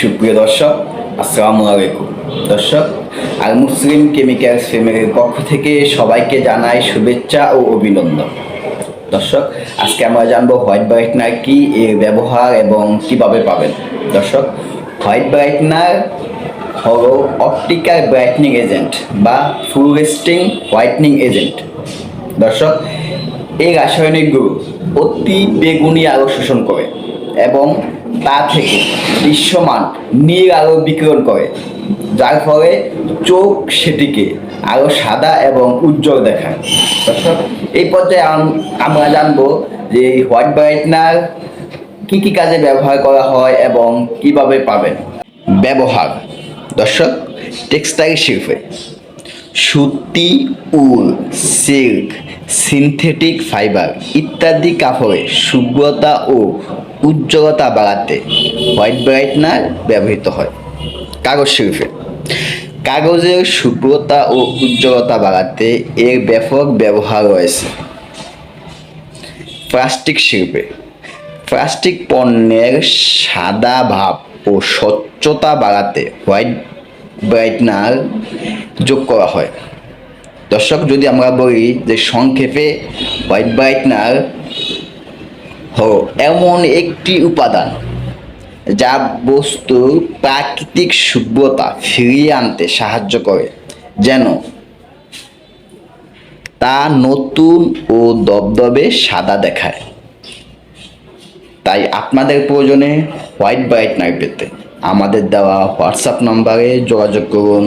সুপ্রিয় দর্শক, আসসালামু আলাইকুম। দর্শক আর মুসলিম কেমিক্যালস ফ্যামিলির পক্ষ থেকে সবাইকে জানাই শুভেচ্ছা ও অভিনন্দন। দর্শক, আজকে আমরা জানব হোয়াইট ব্রাইটনার কি এর ব্যবহার এবং কীভাবে পাবেন। দর্শক, হোয়াইট ব্রাইটনার হল অপটিক্যাল ব্রাইটনিং এজেন্ট বা ফ্লুরেস্টিং হোয়াইটনিং এজেন্ট। দর্শক এই রাসায়নিক গুরু অতি বেগুনি আলো শোষণ করে। এবং তা থেকে দৃশ্যমান নীল আলো বিকিরণ করে, যার ফলে চোখ সেটিকে আরও সাদা এবং উজ্জ্বল দেখায়। এই পর্যায়ে আমরা জানব যে এই হোয়াইট ব্রাইটনার কি কি কাজে ব্যবহার করা হয় এবং কীভাবে পাবেন। ব্যবহার। দর্শক, টেক্সটাইল শিল্পে সুতি, উল, সিল্ক সিনথেটিক ফাইবার ইত্যাদি কাপড়ে শুভ্রতা ও উজ্জ্বলতা বাড়াতে হোয়াইট ব্রাইটনার ব্যবহৃত হয়। কাগজ শিল্পে। কাগজের শুভ্রতা ও উজ্জ্বলতা বাড়াতে এর ব্যাপক ব্যবহার রয়েছে। প্লাস্টিক শিল্পে। প্লাস্টিক পণ্যের সাদা ভাব ও স্বচ্ছতা বাড়াতে হোয়াইট ব্রাইটনার যোগ করা হয়। দর্শক, যদি আমরা বলি যে সংক্ষেপে হোয়াইট ব্রাইটনার হলো এমন একটি উপাদান যা বস্তুর প্রাকৃতিক শুভ্রতা ফিরিয়ে আনতে সাহায্য করে, যেন তা নতুন ও দবদবে সাদা দেখায়। তাই আপনাদের প্রয়োজনে হোয়াইট ব্রাইটনার পেতে আমাদের দেওয়া হোয়াটসঅ্যাপ নম্বরে যোগাযোগ করুন।